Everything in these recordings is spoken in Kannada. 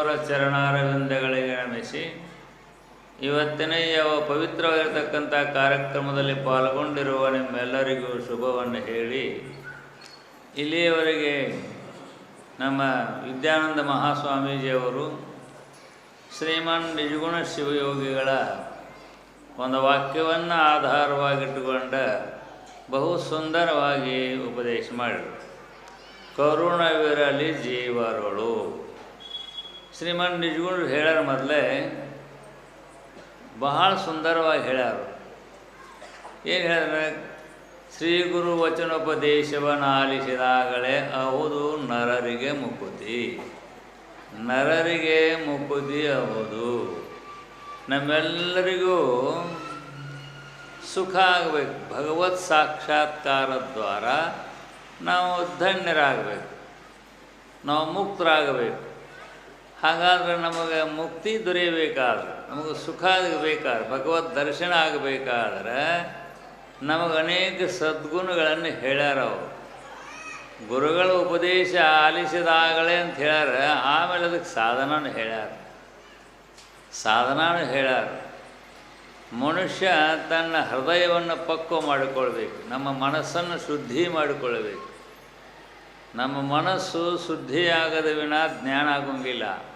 ಮಹಾಸ್ವಾಮೀಜಿಯವರ ಚರಣಾರವಿಂದಗಳಿಗೆ ನಮಿಸಿ ಇವತ್ತಿನ ಯಾವ ಪವಿತ್ರವಾಗಿರ್ತಕ್ಕಂಥ ಕಾರ್ಯಕ್ರಮದಲ್ಲಿ ಪಾಲ್ಗೊಂಡಿರುವ ನಿಮ್ಮೆಲ್ಲರಿಗೂ ಶುಭವನ್ನು ಹೇಳಿ ಇಲ್ಲಿಯವರೆಗೆ ನಮ್ಮ ವಿದ್ಯಾನಂದ ಮಹಾಸ್ವಾಮೀಜಿಯವರು ಶ್ರೀಮಾನ್ ನಿಜಗುಣ ಶಿವಯೋಗಿಗಳ ಒಂದು ವಾಕ್ಯವನ್ನು ಆಧಾರವಾಗಿಟ್ಟುಕೊಂಡ ಬಹು ಸುಂದರವಾಗಿ ಉಪದೇಶ ಮಾಡಿದರು. ಕರುಣವಿರಲಿ ಜೀವರುಳು. ಶ್ರೀಮಾನ್ ನಿಜಗುಣರು ಹೇಳ್ಯಾರ ಮೊದಲೇ, ಬಹಳ ಸುಂದರವಾಗಿ ಹೇಳ್ಯಾರು. ಏನು ಹೇಳಿದ್ರೆ ಶ್ರೀ ಗುರು ವಚನೋಪದೇಶವನ್ನು ಆಲಿಸಿದಾಗಲೇ ಹೌದು, ನರರಿಗೆ ಮುಕುತಿ. ನರರಿಗೆ ಮುಕುತಿ ಹೌದು. ನಮ್ಮೆಲ್ಲರಿಗೂ ಸುಖ ಆಗಬೇಕು. ಭಗವತ್ ಸಾಕ್ಷಾತ್ಕಾರ ದ್ವಾರ ನಾವು ಧನ್ಯರಾಗಬೇಕು. ನಾವು ಮುಕ್ತರಾಗಬೇಕು. ಹಾಗಾದರೆ ನಮಗೆ ಮುಕ್ತಿ ದೊರೆಯಬೇಕಾದ್ರೆ, ನಮಗೆ ಸುಖ ಆಗಬೇಕಾದ್ರೆ, ಭಗವದ್ ದರ್ಶನ ಆಗಬೇಕಾದ್ರೆ ನಮಗೆ ಅನೇಕ ಸದ್ಗುಣಗಳನ್ನು ಹೇಳ್ಯಾರ ಅವರು. ಗುರುಗಳ ಉಪದೇಶ ಆಲಿಸಿದಾಗಲೇ ಅಂತ ಹೇಳ್ಯಾರ, ಆಮೇಲೆ ಅದಕ್ಕೆ ಸಾಧನನೂ ಹೇಳ್ಯಾರ. ಸಾಧನನೂ ಹೇಳ್ಯಾರ. ಮನುಷ್ಯ ತನ್ನ ಹೃದಯವನ್ನು ಪಕ್ವ ಮಾಡಿಕೊಳ್ಬೇಕು, ನಮ್ಮ ಮನಸ್ಸನ್ನು ಶುದ್ಧಿ ಮಾಡಿಕೊಳ್ಬೇಕು. ನಮ್ಮ ಮನಸ್ಸು ಶುದ್ಧಿಯಾಗದ ವಿನ ಜ್ಞಾನ ಆಗೋಂಗಿಲ್ಲ.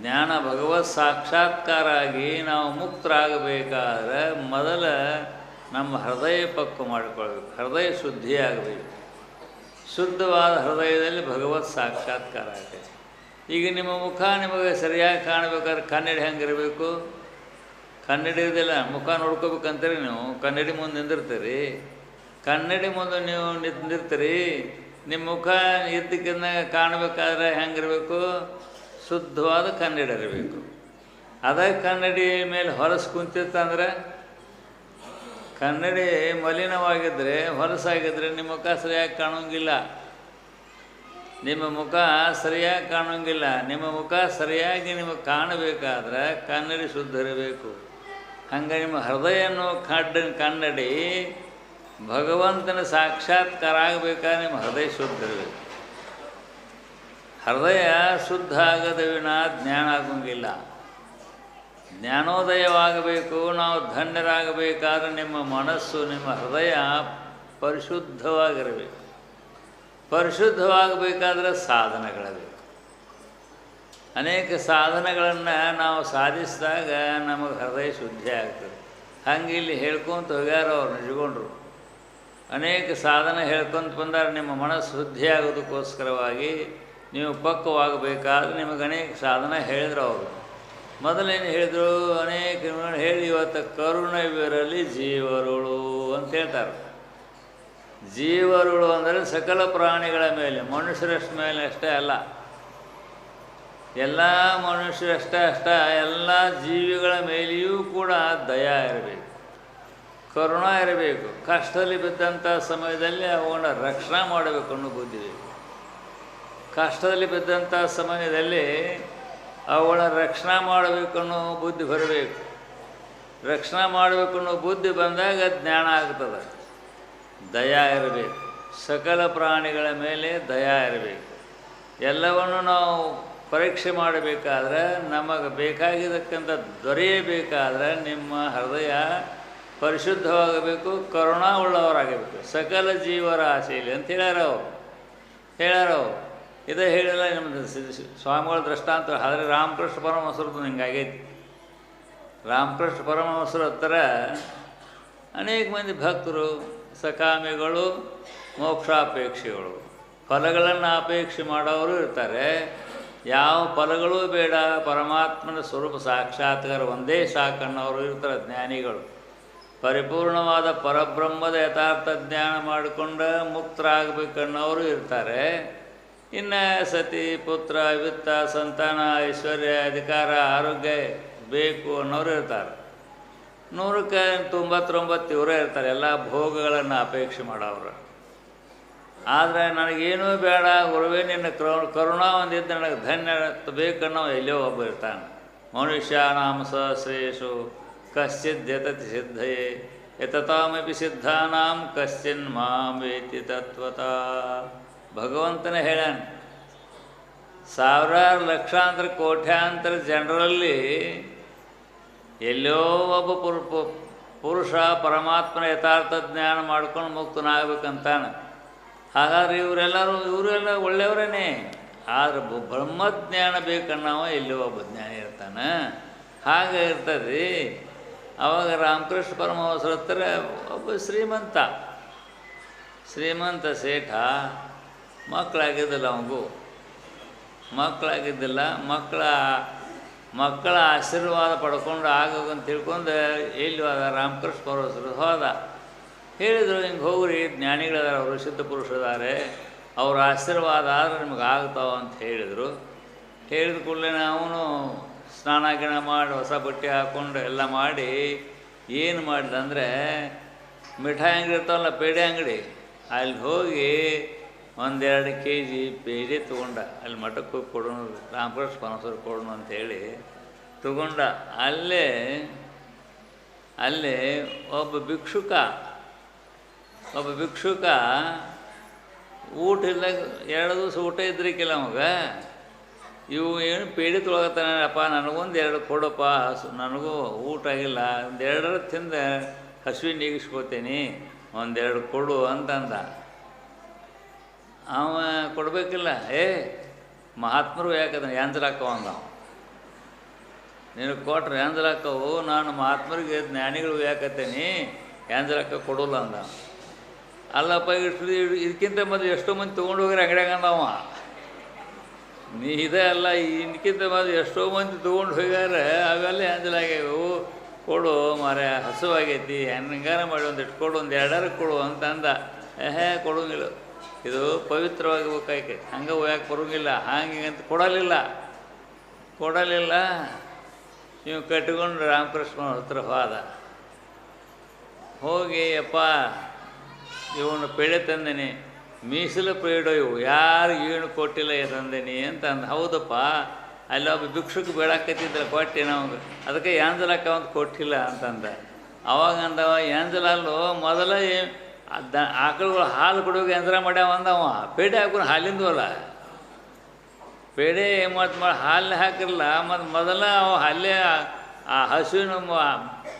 ಜ್ಞಾನ ಭಗವತ್ ಸಾಕ್ಷಾತ್ಕಾರ ಆಗಿ ನಾವು ಮುಕ್ತರಾಗಬೇಕಾದ್ರೆ ಮೊದಲ ನಮ್ಮ ಹೃದಯ ಪಕ್ವ ಮಾಡಿಕೊಳ್ಬೇಕು ಹೃದಯ ಶುದ್ಧಿಯಾಗಬೇಕು. ಶುದ್ಧವಾದ ಹೃದಯದಲ್ಲಿ ಭಗವತ್ ಸಾಕ್ಷಾತ್ಕಾರ ಆಗ್ತೈತೆ ಈಗ ನಿಮ್ಮ ಮುಖ ನಿಮಗೆ ಸರಿಯಾಗಿ ಕಾಣಬೇಕಾದ್ರೆ ಕನ್ನಡಿ ಹೆಂಗಿರಬೇಕು? ಕನ್ನಡಿ ಇರೋದಿಲ್ಲ, ಮುಖ ನೋಡ್ಕೋಬೇಕಂತೀರಿ ನೀವು, ಕನ್ನಡಿ ಮುಂದೆ ನಿಂದಿರ್ತೀರಿ. ಕನ್ನಡಿ ಮುಂದೆ ನೀವು ನಿಂದಿರ್ತೀರಿ, ನಿಮ್ಮ ಮುಖ ಇದ್ದಕ್ಕಿಂತ ಕಾಣಬೇಕಾದ್ರೆ ಹೆಂಗಿರಬೇಕು? ಶುದ್ಧವಾದ ಕನ್ನಡಿ ಇರಬೇಕು. ಅದೇ ಕನ್ನಡಿ ಮೇಲೆ ಹೊರಸು ಕುಂತಿತ್ತಂದ್ರೆ ಕನ್ನಡಿ ಮಲಿನವಾಗಿದ್ದರೆ ಹೊಲಸಾಗಿದ್ದರೆ ನಿಮ್ಮ ಮುಖ ಸರಿಯಾಗಿ ಕಾಣೋಂಗಿಲ್ಲ ನಿಮ್ಮ ಮುಖ ಸರಿಯಾಗಿ ಕಾಣೋಂಗಿಲ್ಲ ನಿಮ್ಮ ಮುಖ ಸರಿಯಾಗಿ ನಿಮಗೆ ಕಾಣಬೇಕಾದ್ರೆ ಕನ್ನಡಿ ಶುದ್ಧ ಇರಬೇಕು. ಹಂಗೆ ನಿಮ್ಮ ಹೃದಯನು ಕಡ್ಡ ಕನ್ನಡಿ ಭಗವಂತನ ಸಾಕ್ಷಾತ್ಕಾರ ಆಗಬೇಕಾದ್ರೆ ನಿಮ್ಮ ಹೃದಯ ಶುದ್ಧ ಇರಬೇಕು. ಹೃದಯ ಶುದ್ಧ ಆಗದ ವಿನ ಜ್ಞಾನ ಆಗೋಂಗಿಲ್ಲ. ಜ್ಞಾನೋದಯವಾಗಬೇಕು, ನಾವು ಧನ್ಯರಾಗಬೇಕಾದ್ರೆ ನಿಮ್ಮ ಮನಸ್ಸು, ನಿಮ್ಮ ಹೃದಯ ಪರಿಶುದ್ಧವಾಗಿರಬೇಕು. ಪರಿಶುದ್ಧವಾಗಬೇಕಾದ್ರೆ ಸಾಧನಗಳಬೇಕು ಅನೇಕ ಸಾಧನಗಳನ್ನು ನಾವು ಸಾಧಿಸಿದಾಗ ನಮಗೆ ಹೃದಯ ಶುದ್ಧಿ ಆಗ್ತದೆ. ಹಂಗೆ ಇಲ್ಲಿ ಹೇಳ್ಕೊಂತ ಹೋಗ್ಯಾರ ಅವ್ರು ನಿಜಗೊಂಡ್ರು. ಅನೇಕ ಸಾಧನ ಹೇಳ್ಕೊಂತ ಬಂದಾರ, ನಿಮ್ಮ ಮನಸ್ಸು ಶುದ್ಧಿ ಆಗೋದಕ್ಕೋಸ್ಕರವಾಗಿ ನೀವು ಪಕ್ವವಾಗಬೇಕಾದ್ರೆ ನಿಮಗೆ ಅನೇಕ ಸಾಧನ ಹೇಳಿದ್ರು ಅವರು. ಮೊದಲೇನು ಹೇಳಿದರು? ಅನೇಕ ಹೇಳಿ, ಇವತ್ತು ಕರುಣವಿರಲಿ ಜೀವರುಳು ಅಂತ ಹೇಳ್ತಾರೆ. ಜೀವರುಳು ಅಂದರೆ ಸಕಲ ಪ್ರಾಣಿಗಳ ಮೇಲೆ, ಮನುಷ್ಯರಷ್ಟ ಮೇಲೆ ಅಷ್ಟೇ ಅಲ್ಲ. ಎಲ್ಲ ಮನುಷ್ಯರಷ್ಟೇ ಅಷ್ಟ, ಎಲ್ಲ ಜೀವಿಗಳ ಮೇಲೆಯೂ ಕೂಡ ದಯ ಇರಬೇಕು. ಕರುಣ ಇರಬೇಕು. ಕಷ್ಟದಲ್ಲಿ ಬಿದ್ದಂಥ ಸಮಯದಲ್ಲಿ ಅವುಗಳನ್ನ ರಕ್ಷಣೆ ಮಾಡಬೇಕು ಅನ್ನೋ ಬುದ್ಧಿ ಕಷ್ಟದಲ್ಲಿ ಬಿದ್ದಂಥ ಸಮಯದಲ್ಲಿ ಅವುಗಳ ರಕ್ಷಣೆ ಮಾಡಬೇಕು ಅನ್ನೋ ಬುದ್ಧಿ ಬರಬೇಕು. ರಕ್ಷಣೆ ಮಾಡಬೇಕು ಅನ್ನೋ ಬುದ್ಧಿ ಬಂದಾಗ ಜ್ಞಾನ ಆಗ್ತದೆ. ದಯಾ ಇರಬೇಕು. ಸಕಲ ಪ್ರಾಣಿಗಳ ಮೇಲೆ ದಯಾ ಇರಬೇಕು. ಎಲ್ಲವನ್ನು ನಾವು ಪರೀಕ್ಷೆ ಮಾಡಬೇಕಾದ್ರೆ ನಮಗೆ ಬೇಕಾಗಿದ್ದಕ್ಕಂಥ ದೊರೆಯಬೇಕಾದ್ರೆ ನಿಮ್ಮ ಹೃದಯ ಪರಿಶುದ್ಧವಾಗಬೇಕು ಕರುಣಾ ಉಳ್ಳವರಾಗಬೇಕು ಸಕಲ ಜೀವರಾಶಿಯಲ್ಲಿ ಅಂತ ಹೇಳ್ಯಾರ ಅವರು. ಹೇಳ್ಯಾರ ಇದೇ ಹೇಳಿಲ್ಲ ನಮ್ಮ ಸ್ವಾಮಿಗಳ ದೃಷ್ಟಾಂತ. ಆದರೆ ರಾಮಕೃಷ್ಣ ಪರಮಹಂಸರದ್ದು ಹಿಂಗಾಗೈತಿ ರಾಮಕೃಷ್ಣ ಪರಮಹಂಸರ ಹತ್ರ ಅನೇಕ ಮಂದಿ ಭಕ್ತರು, ಸಕಾಮಿಗಳು, ಮೋಕ್ಷಾಪೇಕ್ಷೆಗಳು. ಫಲಗಳನ್ನು ಅಪೇಕ್ಷೆ ಮಾಡೋರು ಇರ್ತಾರೆ. ಯಾವ ಫಲಗಳೂ ಬೇಡ. ಪರಮಾತ್ಮನ ಸ್ವರೂಪ ಸಾಕ್ಷಾತ್ಕಾರ ಒಂದೇ ಸಾಕನ್ನವರು ಇರ್ತಾರೆ ಜ್ಞಾನಿಗಳು. ಪರಿಪೂರ್ಣವಾದ ಪರಬ್ರಹ್ಮದ ಯಥಾರ್ಥ ಜ್ಞಾನ ಮಾಡಿಕೊಂಡು ಮುಕ್ತರಾಗಬೇಕನ್ನೋರು ಇರ್ತಾರೆ. ಇನ್ನು ಸತಿ ಪುತ್ರ, ವಿತ್ತ, ಸಂತಾನ, ಐಶ್ವರ್ಯ, ಅಧಿಕಾರ, ಆರೋಗ್ಯ ಬೇಕು ಅನ್ನೋರು ಇರ್ತಾರೆ. ನೂರಕ್ಕೆ ತೊಂಬತ್ತೊಂಬತ್ತು ಇವರೇ ಇರ್ತಾರೆ, ಎಲ್ಲ ಭೋಗಗಳನ್ನು ಅಪೇಕ್ಷೆ ಮಾಡೋರು. ಆದರೆ ನನಗೇನೂ ಬೇಡ, ಗುರುವೇ, ನಿನ್ನ ಕ್ರ, ಕರುಣಾ ಒಂದಿದ್ದು ನನಗೆ ಧನ್ಯ ಬೇಕನ್ನೋ ಎಲ್ಲೋ ಒಬ್ಬ ಇರ್ತಾನೆ. ಮನುಷ್ಯ ನಾಮ ಸಹಸ್ರೇಶು ಕಶ್ಚಿತ್ ಯತತಿ ಸಿದ್ಧಯೇ ಯತತಾಮಪಿ ಸಿದ್ಧಾನಾಂ ಕಶ್ಚಿನ್ ಮಾಂ ವೇತಿ ತತ್ವತ. ಭಗವಂತನೇ ಹೇಳ್ಯಾನ. ಸಾವಿರಾರು ಲಕ್ಷಾಂತರ ಕೋಟ್ಯಾಂತರ ಜನರಲ್ಲಿ ಎಲ್ಲೋ ಒಬ್ಬ ಪುರು ಪುರುಷ ಪರಮಾತ್ಮನ ಯಥಾರ್ಥ ಜ್ಞಾನ ಮಾಡ್ಕೊಂಡು ಮುಕ್ತನಾಗಬೇಕಂತಾನೆ. ಹಾಗಾದ್ರೆ ಇವರೆಲ್ಲರೂ, ಇವರೆಲ್ಲ ಒಳ್ಳೆಯವರೇನೆ. ಆದ್ರೆ ಬ್ರಹ್ಮಜ್ಞಾನ ಬೇಕನ್ನವ ಎಲ್ಲೋ ಒಬ್ಬ ಜ್ಞಾನ ಇರ್ತಾನೆ. ಹಾಗೆ ಇರ್ತದೆ. ಅವಾಗ ರಾಮಕೃಷ್ಣ ಪರಮಹಂಸರ ಹತ್ರ ಒಬ್ಬ ಶ್ರೀಮಂತ. ಶ್ರೀಮಂತ ಸೇಠ ಮಕ್ಕಳಾಗಿದ್ದಿಲ್ಲ ಅವನಿಗೂ ಮಕ್ಕಳಾಗಿದ್ದಿಲ್ಲ, ಮಕ್ಕಳ ಮಕ್ಕಳ ಆಶೀರ್ವಾದ ಪಡ್ಕೊಂಡು ಆಗೋಗಂತ ತಿಳ್ಕೊಂಡು ಎಲ್ಲಿ ಹೋದ? ರಾಮಕೃಷ್ಣ ಪರವಸರು ಹೋದ. ಹೇಳಿದರು, ಹಿಂಗೆ ಹೋಗ್ರಿ, ಜ್ಞಾನಿಗಳಿದಾರೆ, ಅವರು ಸಿದ್ಧ ಪುರುಷರಿದ್ದಾರೆ, ಅವ್ರ ಆಶೀರ್ವಾದ ಆದರೆ ನಿಮಗೆ ಆಗ್ತಾವ ಅಂತ ಹೇಳಿದರು. ಹೇಳಿದ ಕೂಡಲೇ ಅವನು ಸ್ನಾನ ಗಿಣ ಮಾಡಿ, ಹೊಸ ಬಟ್ಟೆ ಹಾಕ್ಕೊಂಡು ಎಲ್ಲ ಮಾಡಿ, ಏನು ಮಾಡಿದ ಅಂದರೆ ಮಿಠಾಯಿ ಅಂಗಡಿ ಇರ್ತಾವಲ್ಲ, ಪೇಡೆ ಅಂಗಡಿ, ಅಲ್ಲಿ ಹೋಗಿ ಒಂದೆರಡು ಕೆ ಜಿ ಬೇರೆ ತೊಗೊಂಡ, ಅಲ್ಲಿ ಮಠಕ್ಕೆ ಹೋಗಿ ಕೊಡೋಣ, ರಾಮಕೃಷ್ಣ ಸ್ಪಾನ್ಸರ್ ಕೊಡೋಣ ಅಂತೇಳಿ ತಗೊಂಡ. ಅಲ್ಲೇ ಅಲ್ಲೇ ಒಬ್ಬ ಭಿಕ್ಷುಕ ಒಬ್ಬ ಭಿಕ್ಷುಕ ಊಟ ಇಲ್ಲ ಎರಡು ದಿವಸ ಊಟ ಇದ್ರಿಕಿಲ್ಲ ಅವಾಗ ಇವು ಏನು ಪೇಡಿ ತೊಳಗತ್ತಾನಪ್ಪ ನನಗೊಂದು ಎರಡು ಕೊಡಪ್ಪ ನನಗೂ ಊಟ ಆಗಿಲ್ಲ, ಒಂದೆರಡರ ತಿಂದ ಹಸುವಿನ ನೀಗಿಸ್ಕೋತೀನಿ, ಒಂದೆರಡು ಕೊಡು ಅಂತಂದ. ಅವ ಕೊಡಬೇಕಿಲ್ಲ. ಏ, ಮಹಾತ್ಮರು ಯಾಕಂದ್ರೆ ಯಾಂಜಲಾಕವ ಅಂದ. ನಿನಗೆ ಕೊಟ್ರೆ ಯಾಂಜಲಾಕವು ನಾನು ಮಹಾತ್ಮರಿಗೆ ಜ್ಞಾನಿಗಳು ಯಾಕತ್ತೇನಿ? ಯಾಂಜಲಾಕ ಕೊಡೋಲ್ಲ ಅಂದ. ಅಲ್ಲಪ್ಪ, ಇಷ್ಟು ಇದಕ್ಕಿಂತ ಮೊದಲು ಎಷ್ಟೋ ಮಂದಿ ತೊಗೊಂಡು ಹೋಗ್ರಿ ಅಂಗಡಿಯಾಗ ಅಂದವ ನೀ ಇದೇ ಅಲ್ಲ ಇದಕ್ಕಿಂತ ಮೊದಲು ಎಷ್ಟೋ ಮಂದಿ ತೊಗೊಂಡು ಹೋಗ್ಯಾರ, ಅವೆಲ್ಲ ಯಾಂಜಲಾಗ್ಯಾವು ಕೊಡು ಮಾರೆ ಹಸುವಾಗೈತಿ, ಹಂಗಾರ ಮಾಡಿ ಒಂದು ಕೊಡು, ಒಂದು ಎರಡಾರು ಕೊಡು ಅಂತ ಅಂದ ಏಹೇ, ಕೊಡೋಂಗಿಲ್ಲ. ಇದು ಪವಿತ್ರವಾಗಿ ಬೇಕಾಯ್ಕೆ ಹಂಗೆ ಹೋಗಕ್ಕೆ ಬರೋಂಗಿಲ್ಲ ಹಂಗೆ ಅಂತ ಕೊಡಲಿಲ್ಲ. ಕೊಡಲಿಲ್ಲ. ನೀವು ಕಟ್ಕೊಂಡು ರಾಮಕೃಷ್ಣ ಹತ್ರ ಹೋದ ಹೋಗಿ ಅಪ್ಪ ಇವನು ಪೇಳೆ ತಂದೇನೆ. ಮೀಸಲು ಪೇಡೋ ಇವು. ಯಾರು ಏನು ಕೊಟ್ಟಿಲ್ಲ ತಂದೇನಿ? ಅಂತ ಅಂದ. ಹೌದಪ್ಪ, ಅಲ್ಲಿ ಒಬ್ಬ ಭಿಕ್ಷುಕ ಬೇಡಾಕತ್ತಿದ್ರೆ ಕೊಟ್ಟೆ ನಾವು ಅದಕ್ಕೆ ಯಾಂಜಲಕ್ಕ ಅಂತ ಕೊಟ್ಟಿಲ್ಲ ಅಂತಂದ ಅವಾಗ ಅಂದವ ಯಾಂಜಲಲ್ಲೂ ಮೊದಲ ಅದ ಆಕಳುಗಳು ಹಾಲು ಕೊಡೋಕೆ ಯಂತ್ರ ಮಾಡ್ಯಾವ ಅಂದವ. ಪೇಡೆ ಹಾಕೊಂಡು ಹಾಲಿಂದು ಅಲ್ಲ ಪೇಡೆ ಮತ್ತು ಮಾಡಿ ಹಾಲು ಹಾಕಿರಲ್ಲ ಮತ್ತು ಮೊದಲ ಅವು ಅಲ್ಲೇ ಆ ಹಸುವಿನ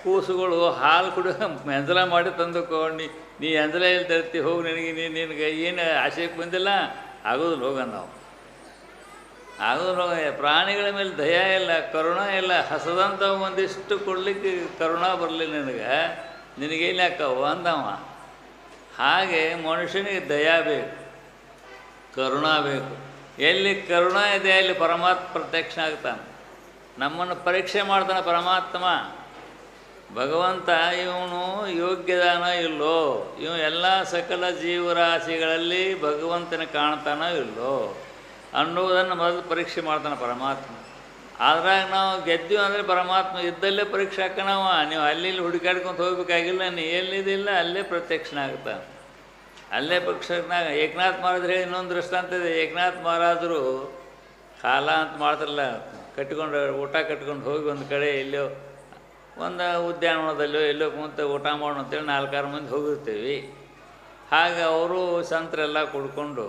ಕೂಸುಗಳು ಹಾಲು ಕುಡಿಯೋ ಯಂತ್ರ ಮಾಡಿ ತಂದುಕೊಂಡು, ನೀ ಯಂತ್ರ ಎಲ್ಲಿ ತರ್ತಿ? ಹೋಗಿ ನಿನಗೆ, ನೀ, ನಿನಗೆ ಏನು ಆಶಯಕ್ಕೆ ಬಂದಿಲ್ಲ? ಆಗೋದಿಲ್ಲ ಹೋಗಂದ ನಾವು. ಆಗೋದಿಲ್ಲ ಹೋಗ ಪ್ರಾಣಿಗಳ ಮೇಲೆ ದಯ ಇಲ್ಲ, ಕರುಣ ಇಲ್ಲ. ಹಸದಂಥ ಒಂದಿಷ್ಟು ಕೊಡಲಿಕ್ಕೆ ಕರುಣ ಬರಲಿ ನಿನಗೆ. ನಿನಗೇನು ಯಾಕವ ಅಂದವ. ಹಾಗೆ ಮನುಷ್ಯನಿಗೆ ದಯ ಬೇಕು, ಕರುಣ ಬೇಕು. ಎಲ್ಲಿ ಕರುಣ ಇದೆ, ಅಲ್ಲಿ ಪರಮಾತ್ಮ ಪ್ರತ್ಯಕ್ಷ ಆಗ್ತಾನೆ ನಮ್ಮನ್ನು ಪರೀಕ್ಷೆ ಮಾಡ್ತಾನೆ ಪರಮಾತ್ಮ. ಭಗವಂತ, ಇವನು ಯೋಗ್ಯದಾನ ಇಲ್ಲೋ? ಇವನು ಎಲ್ಲ ಸಕಲ ಜೀವರಾಶಿಗಳಲ್ಲಿ ಭಗವಂತನ ಕಾಣ್ತಾನೋ ಇಲ್ಲೋ? ಅನ್ನುವುದನ್ನು ಮೊದಲು ಪರೀಕ್ಷೆ ಮಾಡ್ತಾನೆ ಪರಮಾತ್ಮ. ಆದ್ರಾಗ ನಾವು ಗೆದ್ದೀವಿ ಅಂದರೆ ಪರಮಾತ್ಮ ಇದ್ದಲ್ಲೇ ಪರೀಕ್ಷೆ ಹಾಕೋಣವ ನೀವು ಅಲ್ಲಿ ಇಲ್ಲಿ ಹುಡುಕಾಡ್ಕೊಂಡು ಹೋಗ್ಬೇಕಾಗಿಲ್ಲ, ನೀ ಎಲ್ಲಿದಿಲ್ಲ ಅಲ್ಲೇ ಆಗುತ್ತೆ ಅಲ್ಲೇ ಪಕ್ಷನಾಗ. ಏಕನಾಥ್ ಮಹಾರಾಜರು ಹೇಳಿ ಇನ್ನೊಂದು ದೃಷ್ಟಾಂತ ಇದೆ. ಏಕನಾಥ್ ಮಹಾರಾಜರು ಕಾಲ ಅಂತ ಮಾಡ್ತಾರಲ್ಲ ಕಟ್ಕೊಂಡು ಊಟ ಕಟ್ಕೊಂಡು ಹೋಗಿ ಒಂದು ಕಡೆ ಎಲ್ಲೋ ಒಂದು ಉದ್ಯಾನವನದಲ್ಲೋ ಎಲ್ಲೋ ಕುಂತ ಊಟ ಮಾಡೋಣ ಅಂತೇಳಿ ನಾಲ್ಕಾರು ಮಂದಿ ಹೋಗಿರ್ತೀವಿ. ಹಾಗೆ ಅವರು ಸಂತರೆಲ್ಲ ಕುಡ್ಕೊಂಡು,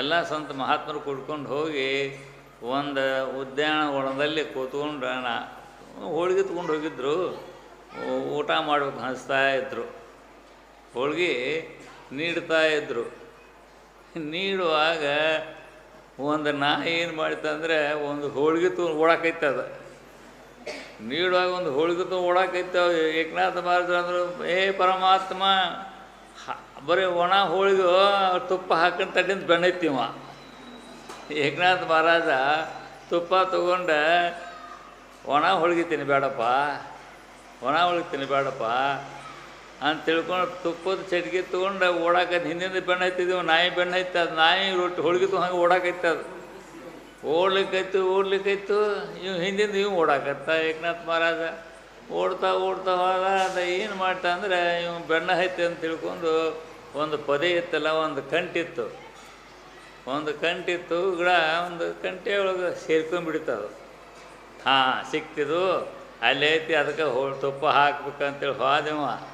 ಎಲ್ಲ ಸಂತ ಮಹಾತ್ಮರು ಕುಡ್ಕೊಂಡು ಹೋಗಿ ಒಂದು ಉದ್ಯಾನವನದಲ್ಲಿ ಕೂತ್ಕೊಂಡು ನಾ ಹೋಳಿಗೆ ತೊಗೊಂಡು ಹೋಗಿದ್ರು. ಊಟ ಮಾಡಬೇಕು ಹಂಚ್ತಾ ಇದ್ದರು ಹೋಳಿಗೆ ನೀಡ್ತಾ ಇದ್ದರು ನೀಡುವಾಗ ಒಂದು ನಾಯಿ ಏನು ಮಾಡಿತಂದ್ರೆ ಒಂದು ಹೋಳಿಗೆ ತು ಅದು. ನೀಡುವಾಗ ಒಂದು ಹೋಳಿಗೆ ತು ಓಡಾಕೈತೆ ಏಕನಾಥ ಮಹಾರಾಜರು ಅಂದರು, ಏ ಪರಮಾತ್ಮ ಬರೀ ಒಣ ಹೋಳಿಗೆ, ತುಪ್ಪ ಹಾಕೊಂಡು ತಟ್ಟಿಂದ ಬೆಣ್ಣೈತಿವ ಏಕನಾಥ ಮಹಾರಾಜ ತುಪ್ಪ ತಗೊಂಡ ಒಣ ಹೋಳಿಗೆ ತಿನ್ನಬೇಡಪ್ಪ ಒಣ ಹೋಳಿಗೆ ತಿನ್ನಬೇಡಪ್ಪ ಅಂತ ತಿಳ್ಕೊಂಡು ತುಪ್ಪದ ಚಟ್ಗೆ ತೊಗೊಂಡು ಓಡಾಕ ಹಿಂದಿಂದ ಬೆಣ್ಣೆ ಹತ್ತಿದ್ದೀವಿ ನಾಯಿ ಬೆಣ್ಣೆ ಹೈತೆ ಅದು ನಾಯಿ ರೊಟ್ಟಿ ಹೋಳಿಗೆ ತೊ ಹಂಗೆ ಓಡಾಕೈತೆ ಅದು. ಓಡ್ಲಿಕ್ಕೈತು ಓಡ್ಲಿಕ್ಕೈತು, ಇವ್ ಹಿಂದಿಂದ ಇವ್ ಓಡಾಕತ್ತ ಏಕನಾಥ್ ಮಹಾರಾಜ. ಓಡ್ತಾ ಓಡ್ತಾ ಹೋದ, ಅದು ಏನು ಮಾಡ್ತಾ ಅಂದರೆ ಇವ್ ಬೆಣ್ಣೆ ಐತೆ ಅಂತ ತಿಳ್ಕೊಂಡು ಒಂದು ಪೊದೆ ಇತ್ತಲ್ಲ, ಒಂದು ಕಂಟಿತ್ತು. ಒಂದು ಕಂಟಿತ್ತು ಗಿಡ ಒಂದು ಕಂಟೆ ಒಳಗೆ ಸೇರ್ಕೊಂಡ್ಬಿಡ್ತದು. ಹಾಂ ಸಿಕ್ತಿದು ಅಲ್ಲಿ ಐತಿ, ಅದಕ್ಕೆ ಹೋ ತುಪ್ಪ ಹಾಕ್ಬೇಕಂತೇಳಿ ಹೋದೆವ.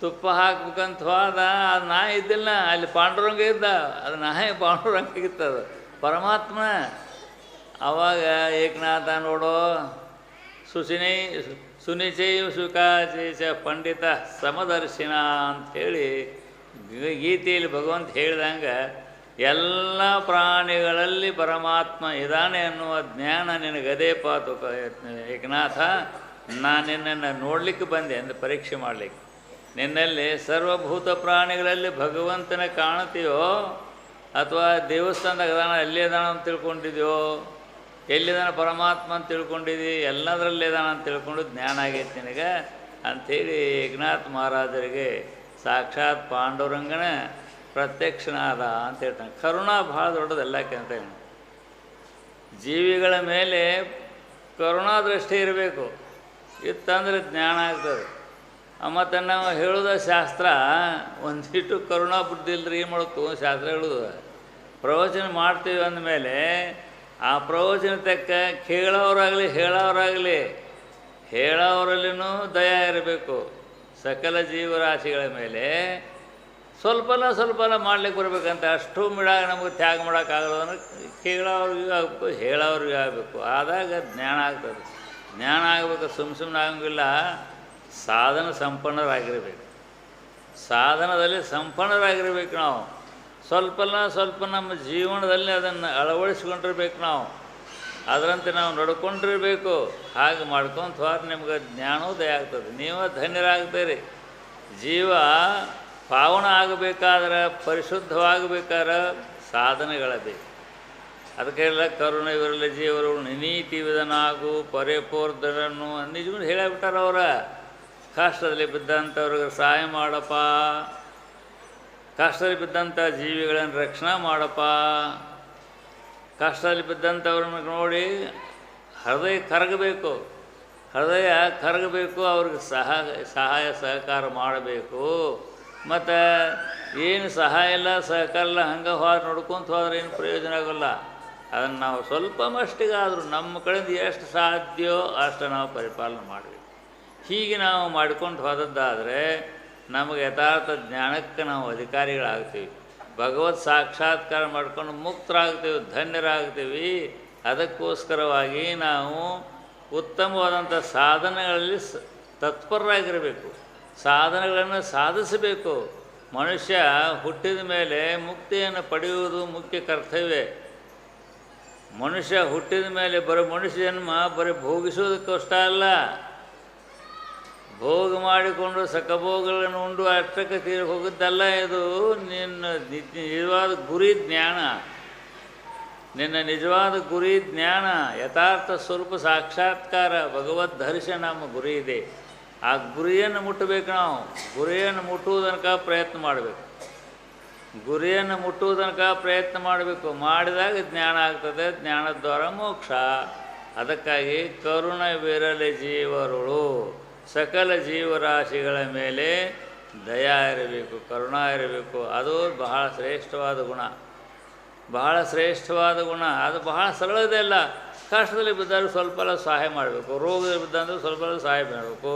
ತುಪ್ಪ ಹಾಕ್ಬೇಕಂತ ಹೋದ, ಅದು ನಾ ಇದ್ದಿಲ್ಲ, ಅಲ್ಲಿ ಪಾಂಡುರಂಗ ಇದ್ದ, ಅದು ನಾಯಿ ಪಾಂಡುರಂಗ ಇತ್ತದು. ಪರಮಾತ್ಮ ಅವಾಗ ಏಕನಾಥ ನೋಡೋ, ಸುಸಿನಿ ಸುನಿಚೈವ ಸುಖಾಚೇಚ ಪಂಡಿತ ಸಮದರ್ಶಿನ ಅಂಥೇಳಿ ಗೀತೆಯಲ್ಲಿ ಭಗವಂತ ಹೇಳ್ದಂಗೆ ಎಲ್ಲ ಪ್ರಾಣಿಗಳಲ್ಲಿ ಪರಮಾತ್ಮ ಇದ್ದಾನೆ ಅನ್ನುವ ಜ್ಞಾನ ನಿನಗೆ ಅದೇ ಪಾತು ಏಕನಾಥ, ನಾನು ನಿನ್ನನ್ನು ನೋಡಲಿಕ್ಕೆ ಬಂದೆ ಅಂದರೆ ಪರೀಕ್ಷೆ ಮಾಡಲಿಕ್ಕೆ. ನಿನ್ನಲ್ಲಿ ಸರ್ವಭೂತ ಪ್ರಾಣಿಗಳಲ್ಲಿ ಭಗವಂತನ ಕಾಣುತ್ತೀಯೋ ಅಥವಾ ದೇವಸ್ಥಾನದಾಗ ಅದಾನ, ಎಲ್ಲಿ ಅದಾನ ಅಂತ ತಿಳ್ಕೊಂಡಿದ್ಯೋ? ಎಲ್ಲಿದಾನ ಪರಮಾತ್ಮ ಅಂತ ತಿಳ್ಕೊಂಡಿದ್ದಿ? ಎಲ್ಲದರಲ್ಲಿ ಅಂತ ತಿಳ್ಕೊಂಡು ಜ್ಞಾನ ಆಗೈತೆ ನಿನಗೆ. ಅಂಥೇಳಿ ಏಕನಾಥ್ ಮಹಾರಾಜರಿಗೆ ಸಾಕ್ಷಾತ್ ಪಾಂಡುರಂಗನ ಪ್ರತ್ಯಕ್ಷನಾದ ಅಂತ ಹೇಳ್ತಾನೆ. ಕರುಣಾ ಭಾಳ ದೊಡ್ಡದು ಅಂತ ಹೇಳಿ. ಜೀವಿಗಳ ಮೇಲೆ ಕರುಣಾ ದೃಷ್ಟಿ ಇರಬೇಕು. ಇತ್ತಂದ್ರೆ ಜ್ಞಾನ ಆಗ್ತದೆ. ಮತ್ತು ನಾವು ಹೇಳೋದ ಶಾಸ್ತ್ರ, ಒಂದಿಟ್ಟು ಕರುಣಾ ಬುದ್ಧಿ ಇಲ್ಲರಿ ಏನು ಮಾಡುತ್ತು ಶಾಸ್ತ್ರ ಹೇಳೋದು. ಪ್ರವಚನ ಮಾಡ್ತೀವಿ ಅಂದಮೇಲೆ ಆ ಪ್ರವಚನ ತಕ್ಕ ಕೇಳೋರಾಗಲಿ, ಹೇಳೋರಾಗಲಿ, ಹೇಳೋರಲ್ಲಿನೂ ದಯ ಇರಬೇಕು. ಸಕಲ ಜೀವರಾಶಿಗಳ ಮೇಲೆ ಸ್ವಲ್ಪನ ಸ್ವಲ್ಪನ ಮಾಡ್ಲಿಕ್ಕೆ ಬರಬೇಕಂತ ಅಷ್ಟು ಮಿಡ ನಮಗೆ ತ್ಯಾಗ ಮಾಡೋಕ್ಕಾಗಲ್ಲ ಕೇಳೋರಿಗೂ ಆಗಬೇಕು ಹೇಳೋರಿಗೂ ಆಗಬೇಕು. ಆದಾಗ ಜ್ಞಾನ ಆಗ್ತದೆ. ಜ್ಞಾನ ಆಗಬೇಕು ಸುಮ್ಮ ಸುಮ್ಮನೆ ಆಗಂಗಿಲ್ಲ. ಸಾಧನ ಸಂಪನ್ನರಾಗಿರಬೇಕು. ಸಾಧನದಲ್ಲಿ ಸಂಪನ್ನರಾಗಿರ್ಬೇಕು ನಾವು. ಸ್ವಲ್ಪನ ಸ್ವಲ್ಪ ನಮ್ಮ ಜೀವನದಲ್ಲಿ ಅದನ್ನು ಅಳವಡಿಸ್ಕೊಂಡಿರ್ಬೇಕು ನಾವು. ಅದರಂತೆ ನಾವು ನಡ್ಕೊಂಡಿರಬೇಕು. ಹಾಗೆ ಮಾಡ್ಕೊಂತ ಹೋದ್ರೆ ನಿಮ್ಗೆ ಜ್ಞಾನೋದಯ ಆಗ್ತದೆ. ನೀವು ಧನ್ಯರಾಗ್ತೀರಿ. ಜೀವ ಪಾವನ ಆಗಬೇಕಾದ್ರೆ ಪರಿಶುದ್ಧವಾಗಬೇಕಾದ್ರೆ ಸಾಧನೆಗಳ ಬೇಕು ಅದಕ್ಕೆಲ್ಲ ಕರುಣೆ ಇರಲಿ ಜೀವರು ನೀತಿ ವಿಧನಾಗು ಪರಿಪೂರ್ಧನನ್ನು ನಿಜವೂ ಹೇಳಿಬಿಟ್ಟಾರ ಅವರ. ಕಷ್ಟದಲ್ಲಿ ಬಿದ್ದಂಥವ್ರಿಗೆ ಸಹಾಯ ಮಾಡಪ್ಪ. ಕಷ್ಟದಲ್ಲಿ ಬಿದ್ದಂಥ ಜೀವಿಗಳನ್ನು ರಕ್ಷಣೆ ಮಾಡಪ್ಪ. ಕಷ್ಟದಲ್ಲಿ ಬಿದ್ದಂಥವ್ರನ್ನ ನೋಡಿ ಹೃದಯ ಕರಗಬೇಕು. ಹೃದಯ ಕರಗಬೇಕು, ಅವ್ರಿಗೆ ಸಹ ಸಹಾಯ ಸಹಕಾರ ಮಾಡಬೇಕು. ಮತ್ತು ಏನು ಸಹಾಯ ಇಲ್ಲ, ಸಹಕಾರ ಇಲ್ಲ, ಹಂಗೆ ಹೋದ್ರೆ ನೋಡ್ಕೊಂತ ಹೋದ್ರೆ ಏನು ಪ್ರಯೋಜನ ಆಗೋಲ್ಲ. ಅದನ್ನು ನಾವು ಸ್ವಲ್ಪ ಮಷ್ಟಿಗಾದರೂ ನಮ್ಮ ಕಡೆಯಿಂದ ಎಷ್ಟು ಸಾಧ್ಯವೋ ಅಷ್ಟು ನಾವು ಪರಿಪಾಲನೆ ಮಾಡಬೇಕು. ಹೀಗೆ ನಾವು ಮಾಡ್ಕೊಂಡು ಹೋದದ್ದಾದರೆ ನಮಗೆ ಯಥಾರ್ಥ ಜ್ಞಾನಕ್ಕೆ ನಾವು ಅಧಿಕಾರಿಗಳಾಗ್ತೀವಿ. ಭಗವತ್ ಸಾಕ್ಷಾತ್ಕಾರ ಮಾಡ್ಕೊಂಡು ಮುಕ್ತರಾಗ್ತೀವಿ, ಧನ್ಯರಾಗ್ತೀವಿ. ಅದಕ್ಕೋಸ್ಕರವಾಗಿ ನಾವು ಉತ್ತಮವಾದಂಥ ಸಾಧನೆಗಳಲ್ಲಿ ಸ ತತ್ಪರರಾಗಿರಬೇಕು. ಸಾಧನೆಗಳನ್ನು ಸಾಧಿಸಬೇಕು. ಮನುಷ್ಯ ಹುಟ್ಟಿದ ಮೇಲೆ ಮುಕ್ತಿಯನ್ನು ಪಡೆಯುವುದು ಮುಖ್ಯ ಕರ್ತವ್ಯ ಮನುಷ್ಯ ಹುಟ್ಟಿದ ಮೇಲೆ ಬರೀ ಮನುಷ್ಯ ಜನ್ಮ ಬರೀ ಭೋಗಿಸೋದಕ್ಕಷ್ಟ ಅಲ್ಲ. ಭೋಗ ಮಾಡಿಕೊಂಡು ಸಕಭೋಗಗಳನ್ನು ಉಂಡು ಅಷ್ಟಕ್ಕೆ ತೀರಿ ಹೋಗಿದ್ದಲ್ಲ ಇದು ನಿನ್ನ ನಿಜವಾದ ಗುರಿ ಜ್ಞಾನ. ನಿನ್ನ ನಿಜವಾದ ಗುರಿ ಜ್ಞಾನ ಯಥಾರ್ಥ ಸ್ವರೂಪ ಸಾಕ್ಷಾತ್ಕಾರ ಭಗವದ್ ದರ್ಶನ ನಮ್ಮ ಗುರಿ ಇದೆ. ಆ ಗುರಿಯನ್ನು ಮುಟ್ಟಬೇಕು ನಾವು. ಗುರಿಯನ್ನು ಮುಟ್ಟುವ ತನಕ ಪ್ರಯತ್ನ ಮಾಡಬೇಕು. ಗುರಿಯನ್ನು ಮುಟ್ಟುವ ತನಕ ಪ್ರಯತ್ನ ಮಾಡಬೇಕು. ಮಾಡಿದಾಗ ಜ್ಞಾನ ಆಗ್ತದೆ. ಜ್ಞಾನದ ದ್ವಾರ ಮೋಕ್ಷ. ಅದಕ್ಕಾಗಿ ಕರುಣ ಕರುಣವಿರಲಿ ಜೀವರುಳು. ಸಕಲ ಜೀವರಾಶಿಗಳ ಮೇಲೆ ದಯಾ ಇರಬೇಕು, ಕರುಣ ಇರಬೇಕು. ಅದು ಬಹಳ ಶ್ರೇಷ್ಠವಾದ ಗುಣ. ಬಹಳ ಶ್ರೇಷ್ಠವಾದ ಗುಣ. ಅದು ಬಹಳ ಸರಳದೇ ಅಲ್ಲ. ಕಷ್ಟದಲ್ಲಿ ಬಿದ್ದಾಗ ಸ್ವಲ್ಪ ಸಹಾಯ ಮಾಡಬೇಕು. ರೋಗದಲ್ಲಿ ಬಿದ್ದಂದ್ರೆ ಸ್ವಲ್ಪ ಸಹಾಯ ಮಾಡಬೇಕು.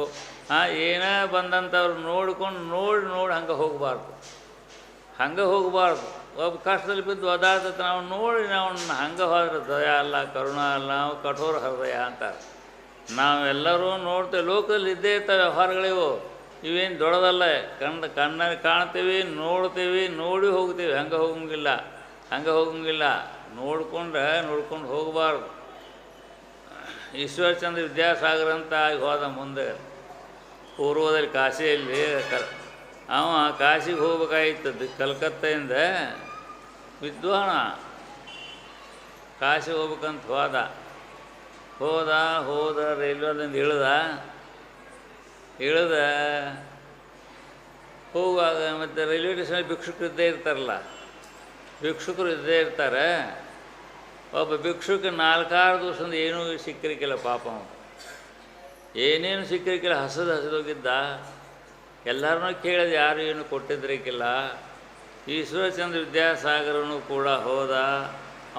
ಏನೇ ಬಂದಂಥವ್ರು ನೋಡ್ಕೊಂಡು ನೋಡಿ ನೋಡಿ ಹಂಗೆ ಹೋಗಬಾರ್ದು. ಹಂಗೆ ಹೋಗಬಾರ್ದು. ಒಬ್ಬ ಕಷ್ಟದಲ್ಲಿ ಬಿದ್ದು ಒದಾಡ್ತೈತೆ ನಾವು ನೋಡಿ ನಾವು ಹಂಗೆ ಹೋದ್ರೆ ದಯ ಅಲ್ಲ, ಕರುಣ ಅಲ್ಲ, ನಾವು ಕಠೋರ ಹೃದಯ ಅಂತ. ನಾವೆಲ್ಲರೂ ನೋಡ್ತೇವೆ. ಲೋಕದಲ್ಲಿ ಇದ್ದೇ ಇರ್ತವೆ ವ್ಯವಹಾರಗಳಿವು ಇವೇನು ದೊಡ್ಡದಲ್ಲ. ಕಣ್ಣ ಕಣ್ಣಲ್ಲಿ ಕಾಣ್ತೀವಿ, ನೋಡ್ತೀವಿ, ನೋಡಿ ಹೋಗ್ತೀವಿ. ಹಂಗೆ ಹೋಗಂಗಿಲ್ಲ ಹಂಗೆ ಹೋಗಂಗಿಲ್ಲ. ನೋಡ್ಕೊಂಡ್ರೆ ನೋಡ್ಕೊಂಡು ಹೋಗಬಾರ್ದು. ಈಶ್ವರಚಂದ್ರ ವಿದ್ಯಾಸಾಗರ ಅಂತ ಆಗಿ ಹೋದ ಮುಂದೆ ಪೂರ್ವದಲ್ಲಿ ಕಾಶಿಯಲ್ಲಿ ಕ ಅವ ಕಾಶಿಗೆ ಹೋಗ್ಬೇಕಾಗಿತ್ತು ಕಲ್ಕತ್ತೆಯಿಂದ ವಿದ್ವಾನ. ಕಾಶಿ ಹೋಗ್ಬೇಕಂತ ಹೋದ. ಹೋದ ಹೋದ, ರೈಲ್ವೆದಿಂದ ಇಳ್ದ. ಇಳ್ದ, ಹೋಗುವಾಗ ಮತ್ತು ರೈಲ್ವೆ ಸ್ಟೇಷನ್ ಭಿಕ್ಷುಕರು ಇದ್ದೇ ಇರ್ತಾರಲ್ಲ. ಭಿಕ್ಷುಕರು ಇದ್ದೇ ಇರ್ತಾರೆ. ಒಬ್ಬ ಭಿಕ್ಷುಕ ನಾಲ್ಕಾರು ದಿವಸದಿಂದ ಏನೂ ಸಿಕ್ಕಿರಿಕಿಲ್ಲ ಪಾಪ ಏನೇನು ಸಿಕ್ಕಿರಿಕಿಲ್ಲ, ಹಸದು ಹಸಿದೋಗಿದ್ದ ಎಲ್ಲರನ್ನೂ ಕೇಳಿದ ಯಾರು ಏನು ಕೊಟ್ಟಿದ್ದರಿಗಿಲ್ಲ ಈಶ್ವರಚಂದ್ರ ವಿದ್ಯಾಸಾಗರನು ಕೂಡ ಹೋದ.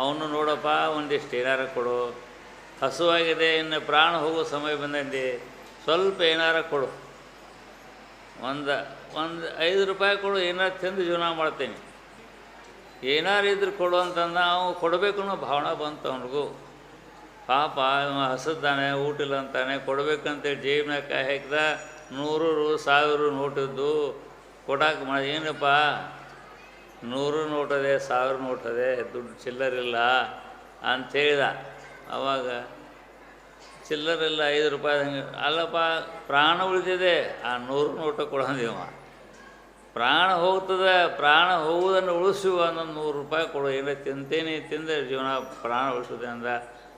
ಅವನು ನೋಡಪ್ಪ, ಒಂದಿಷ್ಟು ಏನಾರ ಕೊಡು. ಹಸುವಾಗಿದೆ ಇನ್ನು ಪ್ರಾಣ ಹೋಗೋ ಸಮಯ ಬಂದಂದೆ ಸ್ವಲ್ಪ ಏನಾರ ಕೊಡು. ಒಂದು ಒಂದು ಐದು ರೂಪಾಯಿ ಕೊಡು, ಏನಾರು ತಿಂದು ಜೀವನ ಮಾಡ್ತೀನಿ. ಏನಾರು ಇದ್ರೆ ಕೊಡು ಅಂತಂದ ಅವನು ಕೊಡಬೇಕು ಅನ್ನೋ ಭಾವನೆ ಬಂತು ಅವನಿಗೂ. ಪಾಪ ಹಸದ್ದಾನೆ ಊಟ ಇಲ್ಲ ಅಂತಾನೆ ಕೊಡಬೇಕಂತೇಳಿ ಜೇಬಿನಾಗ ಹಾಕಿದ ನೂರು ಸಾವಿರ ನೋಟಿದ್ದು ಕೊಡಕ್ಕೆ ಮ, ಏನಪ್ಪ? ನೂರು ನೋಟದೆ, ಸಾವಿರ ನೋಟದೆ, ದುಡ್ಡು ಚಿಲ್ಲರಿಲ್ಲ ಅಂತ ಆವಾಗ ಚಿಲ್ಲರಿಲ್ಲ, ಐದು ರೂಪಾಯಿ ಹಂಗೆ ಅಲ್ಲಪ್ಪ, ಪ್ರಾಣ ಉಳಿದಿದೆ, ಆ ನೂರು ನೋಟ ಕೊಡೋದಿವ. ಪ್ರಾಣ ಹೋಗ್ತದೆ, ಪ್ರಾಣ ಹೋಗುವುದನ್ನು ಉಳಿಸುವ ಅನ್ನೊಂದು ನೂರು ರೂಪಾಯಿ ಕೊಡು. ಇಲ್ಲ, ತಿಂತೇನೆ ತಿಂದೆ ಜೀವನ ಪ್ರಾಣ ಉಳಿಸುತ್ತೆ ಅಂದ.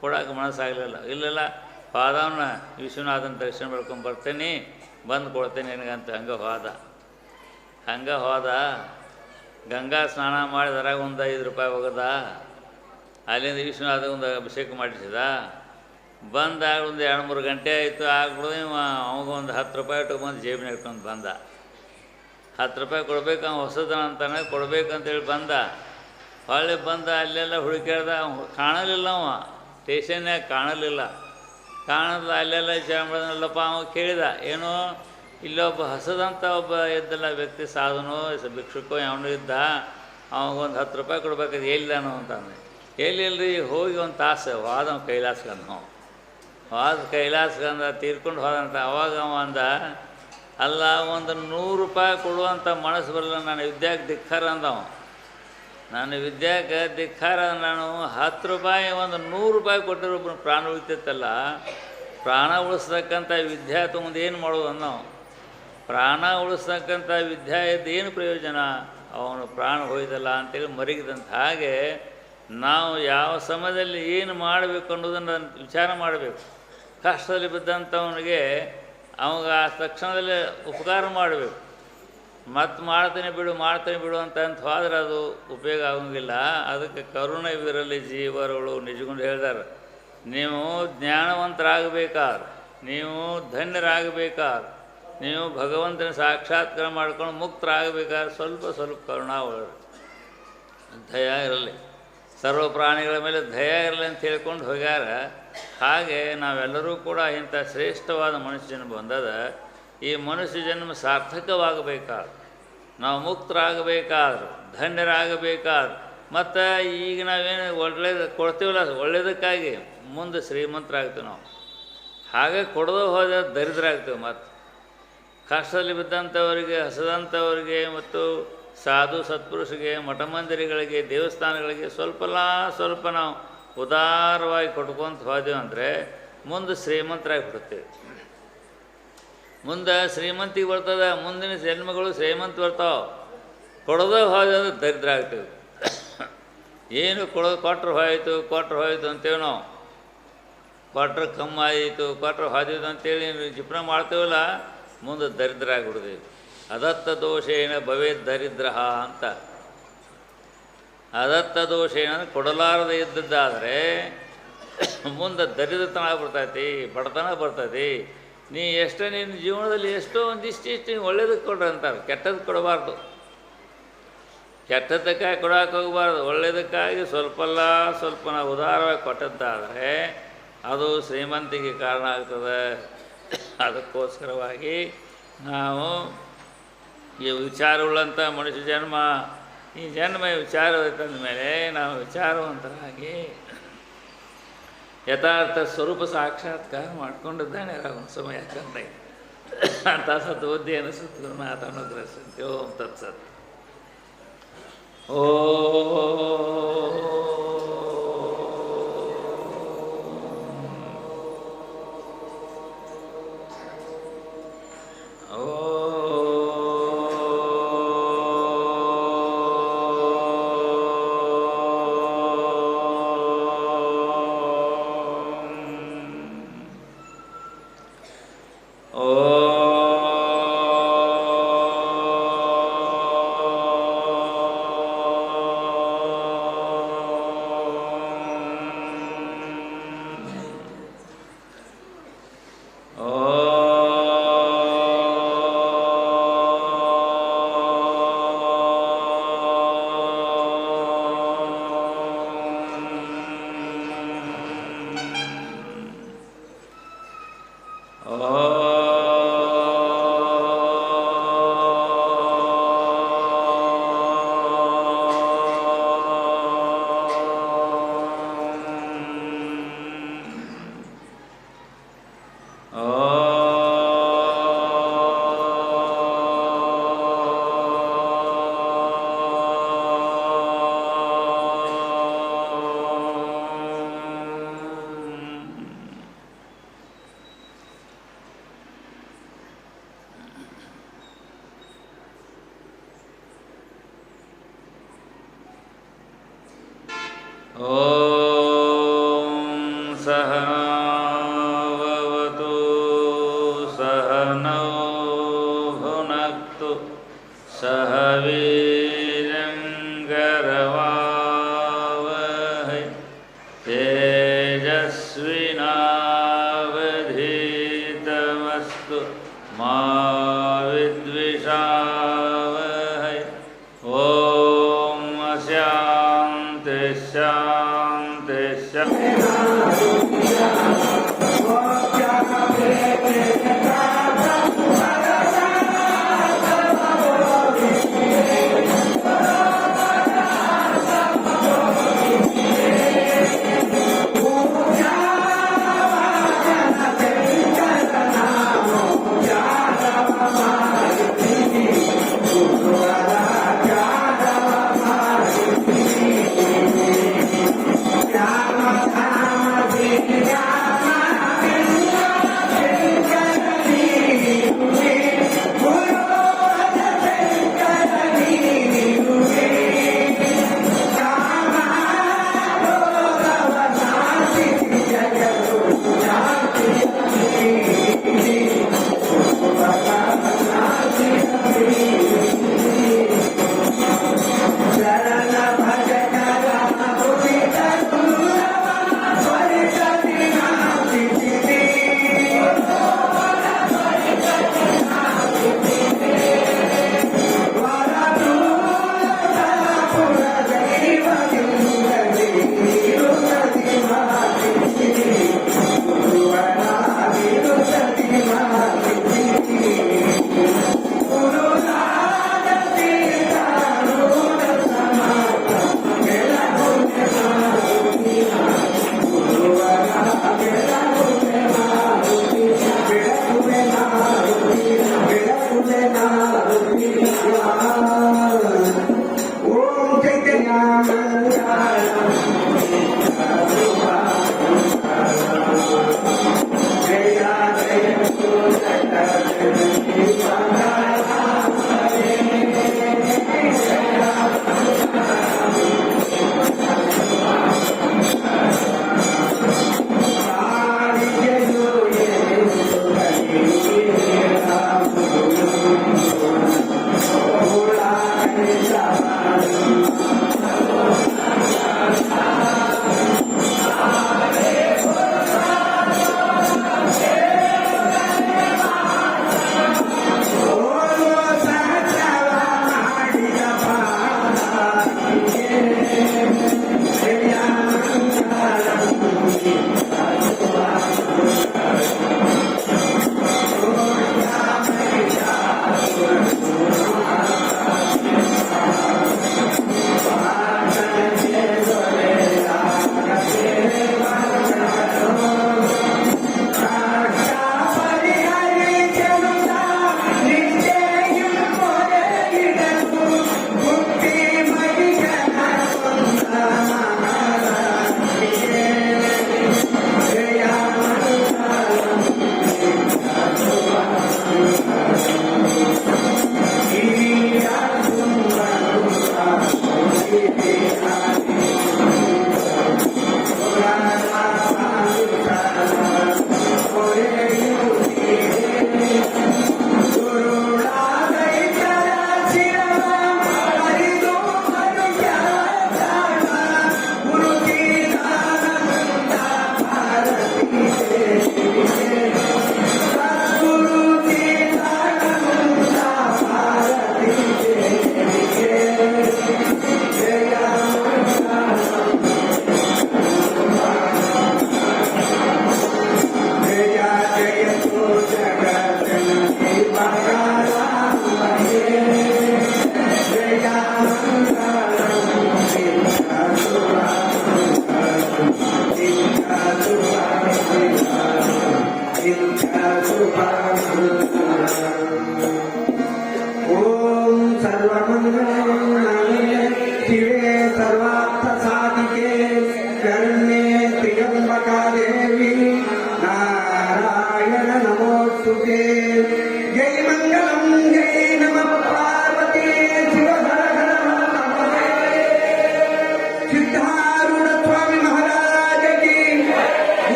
ಕೊಡೋಕೆ ಮನಸ್ಸಾಗಲಿಲ್ಲ. ಇಲ್ಲೆಲ್ಲ ಪಾದವನ್ನ ವಿಶ್ವನಾಥನ ದರ್ಶನ ಮಾಡ್ಕೊಂಡು ಬರ್ತೇನೆ, ಬಂದು ಕೊಡ್ತೇನೆ ನಿನಗಂತ ಹಂಗೆ ಹೋದ. ಹಂಗೆ ಹೋದ. ಗಂಗಾ ಸ್ನಾನ ಮಾಡಿ ದರ ಒಂದು ಐದು ರೂಪಾಯಿ ಹೋಗದ. ಅಲ್ಲಿಂದ ವಿಶ್ವನಾಥ ಒಂದು ಅಭಿಷೇಕ ಮಾಡಿಸಿದ. ಬಂದಾಗ ಒಂದು ಎರಡು ಮೂರು ಗಂಟೆ ಆಯಿತು. ಆಗ್ಬಿಡು ಅವಾಗ ಒಂದು ಹತ್ತು ರೂಪಾಯಿ ಇಟ್ಕೊಂಬಂದು ಜೇಬಿನ ಇಟ್ಕೊಂಡು ಬಂದ. ಹತ್ತು ರೂಪಾಯಿ ಕೊಡ್ಬೇಕು, ಅವ್ನು ಹೊಸದನ ಅಂತಾನೆ ಕೊಡ್ಬೇಕಂತೇಳಿ ಬಂದ. ಹೊಳ್ಳಿ ಬಂದ, ಅಲ್ಲೆಲ್ಲ ಹುಡುಕ್ಯಾಡ್ದ ಕಾಣಲಿಲ್ಲ ಅವ. ಸ್ಟೇಷನ್ಯಾಗ ಕಾಣಲಿಲ್ಲ. ಕಾಣದ ಅಲ್ಲೆಲ್ಲ ಚಾಮ್ರಲ್ಲಪ್ಪ ಅವ ಕೇಳಿದ, ಏನೋ ಇಲ್ಲೊಬ್ಬ ಹಸದಂತ ಒಬ್ಬ ಇದ್ದಲ್ಲ ವ್ಯಕ್ತಿ, ಸಾಧನು, ಭಿಕ್ಷುಕೋ ಅವನು ಇದ್ದ ಅವನಿಗೊಂದು ಹತ್ತು ರೂಪಾಯಿ ಕೊಡ್ಬೇಕಾದ್ರೆ ಎಲ್ಲಿದಾನು ಅಂತಂದೆ ಎಲ್ಲಿ ಇಲ್ರಿ ಹೋಗಿ ಒಂದು ತಾಸು ಹೋದ ಅವ ಕೈಲಾಸಗಂದ ನಾವು ಹೋದ ಕೈಲಾಸಗಂದ ತೀರ್ಕೊಂಡು ಹೋದಂತ, ಅವಾಗ ಅವ ಅಂದ ಅಲ್ಲ, ಒಂದು ನೂರು ರೂಪಾಯಿ ಕೊಡುವಂಥ ಮನಸ್ಸು ಬರಲ್ಲ. ನಾನು ವಿದ್ಯಾಕ್ಕೆ ಧಿಕ್ಕಾರ ಅಂದವ. ನಾನು ವಿದ್ಯಾಕ್ಕೆ ಧಿಕ್ಕಾರ ನಾನು ಹತ್ತು ರೂಪಾಯಿ, ಒಂದು ನೂರು ರೂಪಾಯಿ ಕೊಟ್ಟರೆ ಒಬ್ಬನ ಪ್ರಾಣ ಉಳಿತೈತಲ್ಲ, ಪ್ರಾಣ ಉಳಿಸ್ತಕ್ಕಂಥ ವಿದ್ಯಾ ತೊಗೊಂಡು ಏನು ಮಾಡೋದು ಅನ್ನೋ. ಪ್ರಾಣ ಉಳಿಸ್ತಕ್ಕಂಥ ವಿದ್ಯಾ ಇದ್ದು ಏನು ಪ್ರಯೋಜನ? ಅವನು ಪ್ರಾಣ ಹೋಯ್ದಲ್ಲ ಅಂತೇಳಿ ಮರಗಿದಂಥ ಹಾಗೆ ನಾವು ಯಾವ ಸಮಯದಲ್ಲಿ ಏನು ಮಾಡಬೇಕು ಅನ್ನೋದನ್ನು ವಿಚಾರ ಮಾಡಬೇಕು. ಕಷ್ಟದಲ್ಲಿ ಬಿದ್ದಂಥವನಿಗೆ ಅವಾಗ ಆ ತಕ್ಷಣದಲ್ಲಿ ಉಪಕಾರ ಮಾಡಬೇಕು. ಮತ್ತು ಮಾಡ್ತೇನೆ ಬಿಡು ಮಾಡ್ತೇನೆ ಬಿಡು ಅಂತ ಅಂತ ಹೋದ್ರೆ ಅದು ಉಪಯೋಗ ಆಗೋಂಗಿಲ್ಲ. ಅದಕ್ಕೆ ಕರುಣವಿರಲಿ ಜೀವರುಗಳು ನಿಜಗೊಂಡು ಹೇಳ್ತಾರೆ ನೀವು ಜ್ಞಾನವಂತರಾಗಬೇಕಾದ್ರೆ ನೀವು ಧನ್ಯರಾಗಬೇಕಾದ್ರೆ ನೀವು ಭಗವಂತನ ಸಾಕ್ಷಾತ್ಕಾರ ಮಾಡ್ಕೊಂಡು ಮುಕ್ತರಾಗಬೇಕಾದ್ರೆ ಸ್ವಲ್ಪ ಸ್ವಲ್ಪ ಕರುಣಾವಳಿ ದಯ ಇರಲಿ. ಸರ್ವ ಪ್ರಾಣಿಗಳ ಮೇಲೆ ದಯ ಇರಲಿ ಅಂತ ಹೇಳ್ಕೊಂಡು ಹೋಗ್ಯಾರ. ಹಾಗೆ ನಾವೆಲ್ಲರೂ ಕೂಡ ಇಂಥ ಶ್ರೇಷ್ಠವಾದ ಮನುಷ್ಯ ಜನ್ಮ ಬಂದದ ಈ ಮನುಷ್ಯ ಜನ್ಮ ಸಾರ್ಥಕವಾಗಬೇಕಾದ್ರೆ. ನಾವು ಮುಕ್ತರಾಗಬೇಕಾದ್ರೆ, ಧನ್ಯರಾಗಬೇಕಾದ್ರೆ. ಮತ್ತು ಈಗ ನಾವೇನು ಒಳ್ಳೇದು ಕೊಡ್ತೀವಲ್ಲ, ಒಳ್ಳೇದಕ್ಕಾಗಿ ಮುಂದೆ ಶ್ರೀಮಂತರಾಗ್ತೀವಿ ನಾವು. ಹಾಗೆ ಕೊಡದು ಹೋದ ದರಿದ್ರಾಗ್ತೀವಿ ಮತ್ತು. ಕಷ್ಟದಲ್ಲಿ ಬಿದ್ದಂಥವರಿಗೆ, ಹಸದಂಥವರಿಗೆ ಮತ್ತು ಸಾಧು ಸತ್ಪುರುಷರಿಗೆ ಮಠ ಮಂದಿರಗಳಿಗೆ ದೇವಸ್ಥಾನಗಳಿಗೆ ಸ್ವಲ್ಪಲ್ಲ ಸ್ವಲ್ಪ ನಾವು ಉದಾರವಾಗಿ ಕೊಟ್ಕೊಂತ ಹೋದೆವು ಅಂದರೆ ಮುಂದೆ ಶ್ರೀಮಂತರಾಗಿ ಬಿಡುತ್ತೇವೆ ಮುಂದೆ ಶ್ರೀಮಂತಿಗೆ ಬರ್ತದೆ, ಮುಂದಿನ ಜನ್ಮಗಳು ಶ್ರೀಮಂತ ಬರ್ತಾವೆ. ಕೊಡೋದೇ ಹೋದ ಅಂದ್ರೆ ದರಿದ್ರ ಆಗ್ತೇವೆ. ಏನು ಕೊಡೋದು ಕೊಟ್ರೆ ಹೋಯಿತು ಕೊಟ್ರೆ ಹೋಯಿತು ಅಂತೇವೆ ನಾವು. ಕೊಟ್ರೆ ಕಮ್ಮಿ ಆಯಿತು ಕೊಟ್ರೆ ಹೋದಿದ್ದು ಅಂತೇಳಿ ಜಿಪ್ನ ಮಾಡ್ತೇವಲ್ಲ, ಮುಂದೆ ದರಿದ್ರ ಆಗಿಬಿಡ್ದೇವೆ ಅದತ್ತ ದೋಷ ಏನ, ಭವೇ ದರಿದ್ರ ಅಂತ. ಅದತ್ತ ದೋಷ ಏನಂದ್ರೆ ಕೊಡಲಾರದೆ ಇದ್ದದ್ದಾದರೆ ಮುಂದೆ ದರಿದ್ರತನ ಆಗ್ಬಿಡ್ತೈತಿ, ಬಡತನ ಬರ್ತೈತಿ. ನೀ ಎಷ್ಟೇ ನಿನ್ನ ಜೀವನದಲ್ಲಿ ಎಷ್ಟೋ ಒಂದಿಷ್ಟಿಷ್ಟು ನೀವು ಒಳ್ಳೇದಕ್ಕೆ ಕೊಡ್ರಿ ಅಂತಾರೆ. ಕೆಟ್ಟದ್ದು ಕೊಡಬಾರ್ದು. ಕೆಟ್ಟದ್ದಕ್ಕಾಗಿ ಕೊಡೋಕೆ ಹೋಗಬಾರ್ದು. ಒಳ್ಳೆಯದಕ್ಕಾಗಿ ಸ್ವಲ್ಪಲ್ಲ ಸ್ವಲ್ಪ ನಾವು ಉದಾರವಾಗಿ ಕೊಟ್ಟದ್ದಾದರೆ ಅದು ಶ್ರೀಮಂತಿಗೆ ಕಾರಣ ಆಗ್ತದೆ. ಅದಕ್ಕೋಸ್ಕರವಾಗಿ ನಾವು ಈ ವಿಚಾರವುಳ್ಳಂಥ ಮನುಷ್ಯ ಜನ್ಮ ಈ ಜನ್ಮ ವಿಚಾರವಾಯ್ತಂದ ಮೇಲೆ ನಾವು ವಿಚಾರವಂತರಾಗಿ ಯಥಾರ್ಥ ಸ್ವರೂಪ ಸಾಕ್ಷಾತ್ಕಾರ ಮಾಡ್ಕೊಂಡಿದ್ದಾನೆ ಒಂದು ಸಮಯ ಯಾಕಂದ್ರೆ ಅಂತ ಸತ್ ಬುದ್ಧಿ ಅನಿಸುತ್ತೆ ಮಾತಾಡೋದ್ರ ಸಂತೆ ಓಂ ತತ್ಸತ್. ಓ